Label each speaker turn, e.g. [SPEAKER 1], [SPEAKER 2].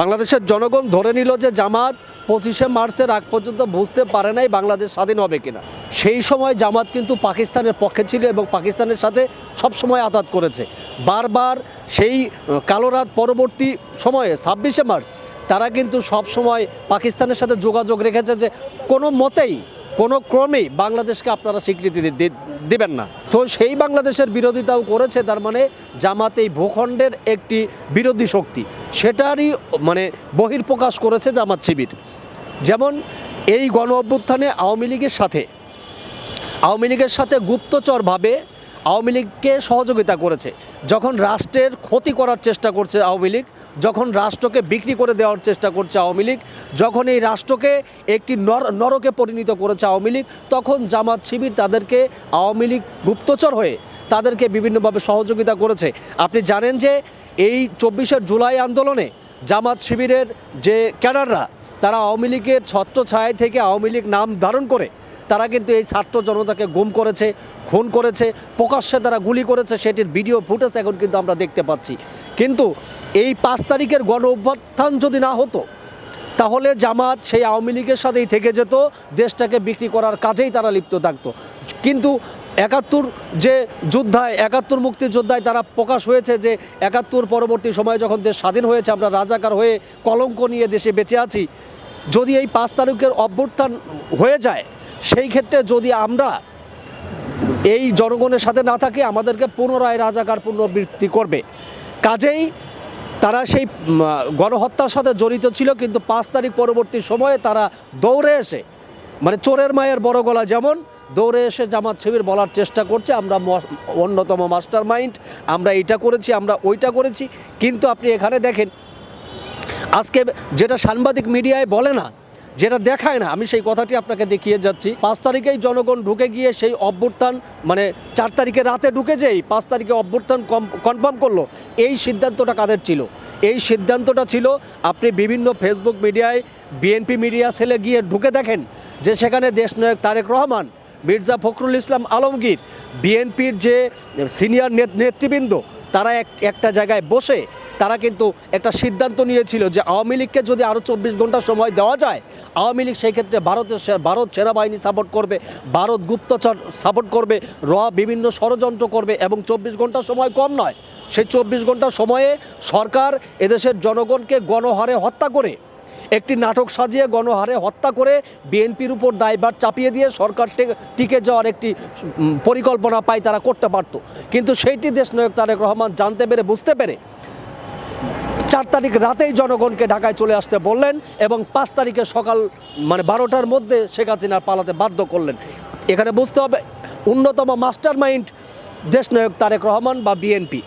[SPEAKER 1] বাংলাদেশের জনগণ ধরে নিল যে জামাত পঁচিশে মার্চের আগ পর্যন্ত বুঝতে পারে নাই বাংলাদেশ স্বাধীন হবে কিনা। সেই সময় জামাত কিন্তু পাকিস্তানের পক্ষে ছিল এবং পাকিস্তানের সাথে সব সময় আঘাত করেছে। বারবার সেই কালো রাত পরবর্তী সময়ে, ছাব্বিশে মার্চ, তারা কিন্তু সব সময় পাকিস্তানের সাথে যোগাযোগ রেখেছে যে কোনো মতেই, কোনো ক্রমেই বাংলাদেশকে আপনারা স্বীকৃতি দিবেন না। তো সেই বাংলাদেশের বিরোধিতাও করেছে, তার মানে জামাত এই ভূখণ্ডের একটি বিরোধী শক্তি। সেটারই মানে বহির্প্রকাশ করেছে জামাত শিবির। যেমন এই গণ অভ্যুত্থানে আওয়ামী লীগের সাথে, আওয়ামী লীগের সাথে গুপ্তচরভাবে আওয়ামী লীগকে সহযোগিতা করেছে। যখন রাষ্ট্রের ক্ষতি করার চেষ্টা করছে আওয়ামী লীগ, যখন রাষ্ট্রকে বিক্রি করে দেওয়ার চেষ্টা করছে আওয়ামী লীগ, যখন এই রাষ্ট্রকে একটি নর নরকে পরিণত করেছে আওয়ামী লীগ, তখন জামাত শিবির তাদেরকে আওয়ামী লীগ গুপ্তচর হয়ে তাদেরকে বিভিন্নভাবে সহযোগিতা করেছে। আপনি জানেন যে এই চব্বিশে জুলাই আন্দোলনে জামাত শিবিরের যে ক্যাডাররা, তারা আওয়ামী লীগের ছত্র ছায় থেকে আওয়ামী লীগ নাম ধারণ করে তারা কিন্তু এই ছাত্র জনতাকে গুম করেছে, খুন করেছে, প্রকাশ্যে তারা গুলি করেছে, সেটির ভিডিও ফুটেজ এখন কিন্তু আমরা দেখতে পাচ্ছি। কিন্তু এই পাঁচ তারিখের গণ অভ্যুত্থান যদি না হতো, তাহলে জামাত সেই আওয়ামী লীগের সাথেই থেকে যেত, দেশটাকে বিক্রি করার কাজেই তারা লিপ্ত থাকতো। কিন্তু একাত্তর যে যোদ্ধায়, একাত্তর মুক্তিযোদ্ধায় তারা প্রকাশ হয়েছে যে একাত্তর পরবর্তী সময়ে যখন দেশ স্বাধীন হয়েছে, আমরা রাজাকার হয়ে কলঙ্ক নিয়ে দেশে বেঁচে আছি। যদি এই পাঁচ তারিখের অভ্যুত্থান হয়ে যায় সেই ক্ষেত্রে যদি আমরা এই জনগণের সাথে না থাকি, আমাদেরকে পুনরায় রাজাকার পুনরাবৃত্তি করবে। কাজেই তারা সেই গণহত্যার সাথে জড়িত ছিল, কিন্তু পাঁচ তারিখ পরবর্তী সময়ে তারা দৌড়ে এসে মানে চোরের মায়ের বড় গলা যেমন, দৌড়ে এসে জামাত শিবির বলার চেষ্টা করছে, আমরা অন্যতম মাস্টার মাইন্ড আমরা এইটা করেছি, আমরা ওইটা করেছি। কিন্তু আপনি এখানে দেখেন, আজকে যেটা সাংবাদিক মিডিয়ায় বলে না যেটা দেখায় না, আমি সেই কথাটি আপনাকে দেখিয়ে যাচ্ছি। পাঁচ তারিখেই জনগণ ঢুকে গিয়ে সেই অভ্যুত্থান মানে চার তারিখে রাতে ঢুকে যেই পাঁচ তারিখে অভ্যুত্থান কনফার্ম করল, এই সিদ্ধান্তটা কাদের ছিল? এই সিদ্ধান্তটা ছিল, আপনি বিভিন্ন ফেসবুক মিডিয়ায় বিএনপি মিডিয়া সেলে গিয়ে ঢুকে দেখেন যে সেখানে দেশনায়ক তারেক রহমান, মির্জা ফখরুল ইসলাম আলমগীর বিএনপির যে সিনিয়র নেতৃবৃন্দ তারা এক, একটা জায়গায় বসে তারা কিন্তু একটা সিদ্ধান্ত নিয়েছিল যে আওয়ামী লীগকে যদি আরও চব্বিশ ঘণ্টা সময় দেওয়া যায়, আওয়ামী লীগ সেই ক্ষেত্রে ভারতের ভারত সেনাবাহিনী সাপোর্ট করবে, ভারত গুপ্তচর সাপোর্ট করবে, র বিভিন্ন ষড়যন্ত্র করবে এবং চব্বিশ ঘণ্টা সময় কম নয়। সেই চব্বিশ ঘণ্টা সময়ে সরকার এদেশের জনগণকে গণহারে হত্যা করে একটি নাটক সাজিয়ে গণহারে হত্যা করে বিএনপির উপর দায়ভার চাপিয়ে দিয়ে সরকার টিকে যাওয়ার একটি পরিকল্পনা পায় তারা করতে পারতো। কিন্তু সেইটি দেশনায়ক তারেক রহমান জানতে পেরে, বুঝতে পেরে চার তারিখ রাতেই জনগণকে ঢাকায় চলে আসতে বললেন এবং পাঁচ তারিখে সকাল মানে বারোটার মধ্যে শেখ হাসিনা পালাতে বাধ্য করলেন। এখানে বুঝতে হবে অন্যতম মাস্টার মাইন্ড দেশনায়ক তারেক রহমান বা বিএনপি।